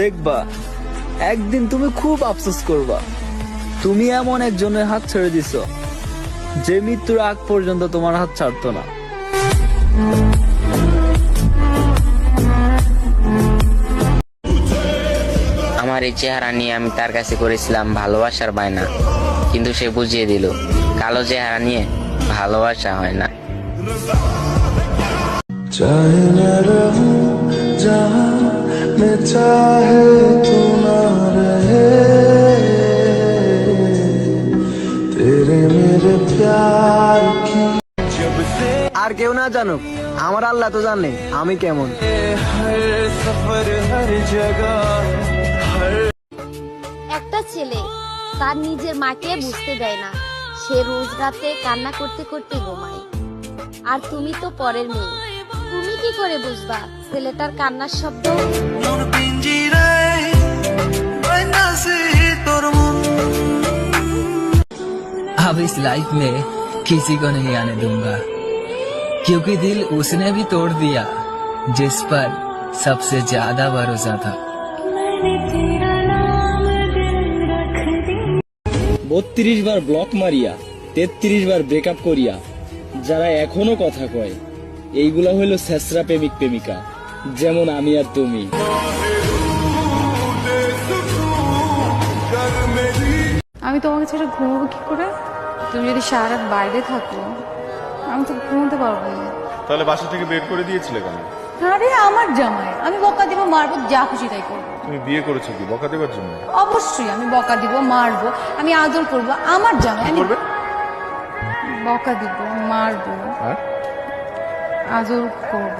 দেখবা একদিন তুমি খুব আফসোস করবা। তুমি এমন একজনের হাত ছেড়ে দিছ যে মৃত্যুর আগ পর্যন্ত তোমার হাত ছাড়তো না। আমার এই চেহারা নিয়ে আমি তার কাছে করেছিলাম ভালোবাসার বায়না কিন্তু সে বুঝিয়ে দিল কালো চেহারা নিয়ে ভালোবাসা হয় না। चाहे मैं रहूं जहां मैं चाहे तू ना रहे तेरे मेरे प्यार की আর কেউ না জানুক আমার আল্লাহ তো জানে আমি কেমন একটা ছেলে তার নিজের মাকে বুঝতে দেয় না সে রোজ রাতে কান্না করতে করতে ঘুমায় আর তুমি তো পরের মেয়ে তুমি কি করে বুঝবা ছেলেটার কান্নার শব্দ अब इस लाइफ में किसी को नहीं आने दूंगा क्योंकि दिल उसने भी तोड़ दिया जिस पर सबसे ज्यादा भरोसा था বত্রিশ বার ব্লক মারিয়া তেত্রিশ বার ব্রেকআপ করিয়া যারা এখনো কথা কয় এইগুলা হইলো শেষরা প্রেমিক প্রেমিকা যেমন আমি আর তুমি। আমি তোমাকে ছেড়ে ঘুমাবো কি করে? তুমি যদি সারা বাইরে থাকো আমি তো ঘুমোতে পারব না। তাহলে বাসা থেকে বের করে দিয়েছিলে কেন? আরে আমার জামাই আমি বকা দিব মারবো যা খুশি তাই করব। তুমি বিয়ে করেছ কি? বকা দেবার জন্য? অবশ্যই আমি বকা দিব মারবো আমি আদর করব। আমার জামাই আমি করবে? বকা দিব মারবো হ্যাঁ? আদর করব।